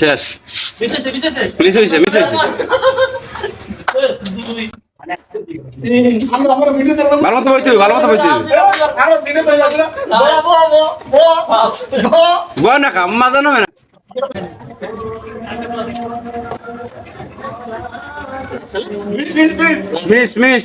শেষ। মিস হয়েছে মিস হয়েছে ভালো মতো বইতে ভালো মতো বইতে বয় না কাম মাজা না। Miss. Miss miss. Miss miss.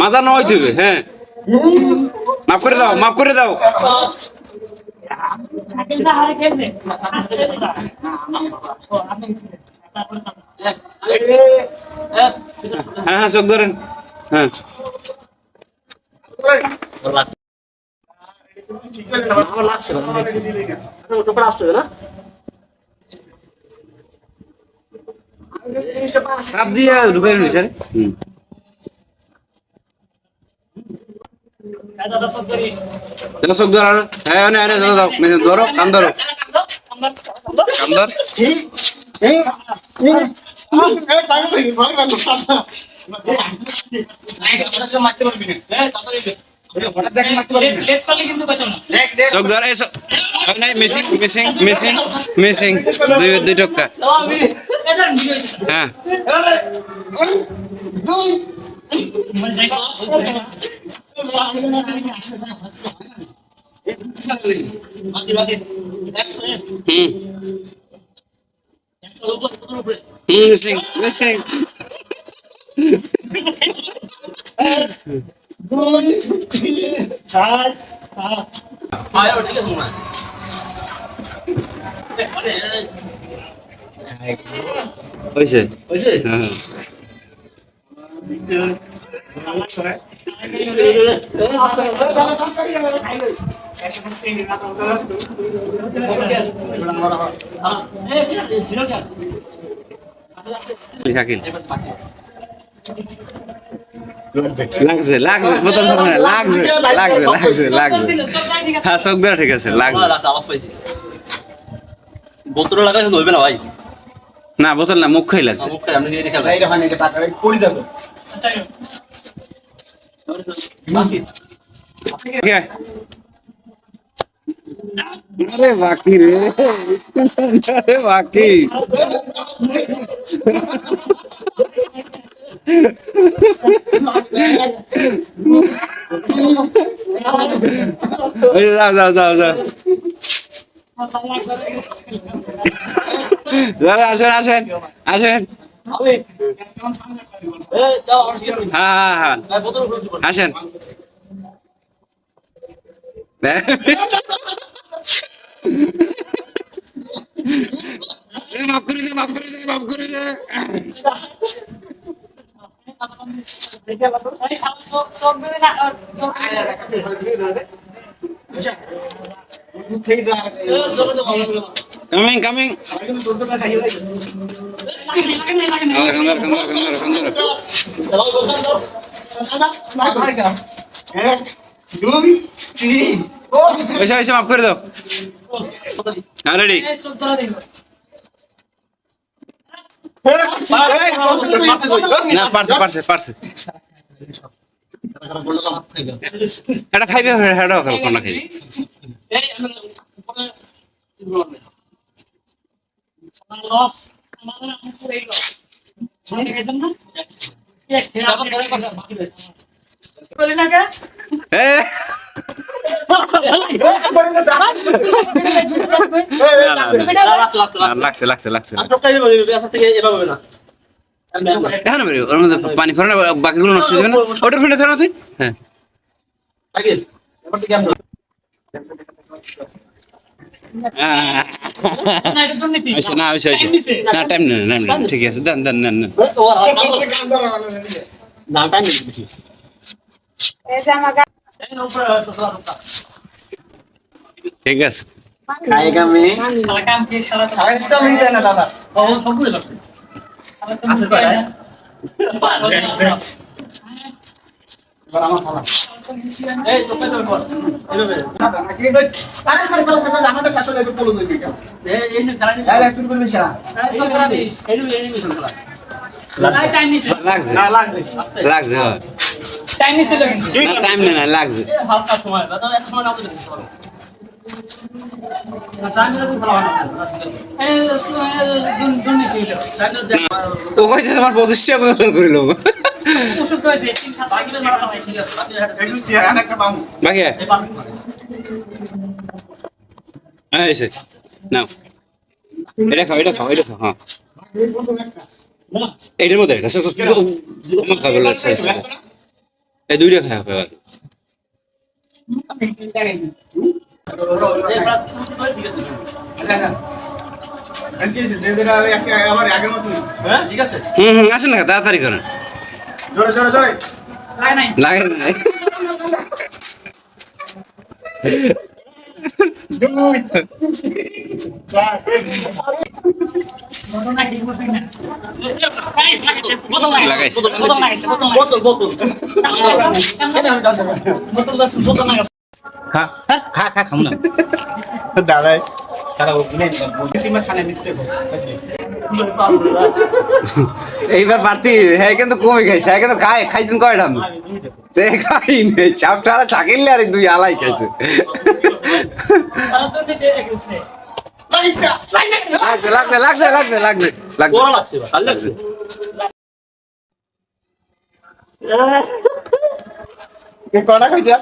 মাজা না হইতে হইবে হ্যাঁ। মাফ করে দাও, মাফ করে দাও। হ্যাঁ হ্যাঁ চোখ ধরেন। হ্যাঁ। লাগছে ওটা আসতে না হুম দাদা চোখ ধর আর হ্যাঁ দাদা যাও মেজে ধরো, কান ধরো। কান ধর। ধর দুই দুই হ্যাঁ। ঠিক আছে মনে হয়েছে? হয়েছে হ্যাঁ। শাকিল লাগছে লাগছে বোতল ধরো না, লাগছে লাগছে লাগছে লাগছে। হ্যাঁ চোখ ধরা ঠিক আছে লাগছে। বোতল লাগাই ধরবে না ভাই। না বোতল না মুখ খাই লাগছে। মুখ খাই আপনি? আরে বাকি রে। আরে বাকি। আসেন আসেন আসেন। হ্যাঁ হ্যাঁ হ্যাঁ। আসেন। মাফ করে দে মাফ করে দে মাফ করে দে। কামিং কামিং এক দুই তিন এসে এসে মাফ করে দাও হ্যাঁ রেডি না পারছে পারছে পারছে খাইবে লাগছে লাগছে লাগছে এখন বাকিগুলো নষ্ট হয়ে যাবে না ফেলে ধরো তুই হ্যাঁ। আগে এবার থেকে আচ্ছা না আচ্ছা আচ্ছা টাইম ঠিক আছে দেন দেন দেন না টাইম ঠিক আছে খাইগা মে কাম সারা না দাদা ও। এবার আমার খালা লাগছে। হ্যাঁ। হালকা সময় এক সময় না পঁচিশটা করিল। বাকি হ্যাঁ এসে নাও। এটা খাও এটা খাও এটা খাও হ্যাঁ। এটার মধ্যে এই দুইটা খাই হবে আসেন না তাড়াতাড়ি করেন। জোরে জোরে জোরে। লাগে নাই। খালা বলে তিনবার খানে মিস্টেক এইবার পারতি হ্যাঁ কিন্তু কমে খাইছে হ্যাঁ কিন্তু খাই খাইছেন কয়টা আমি খাই নেই সব সারা চাকিলে আর দুই আলাই খাইছে। লাগছে কটা খাইছা?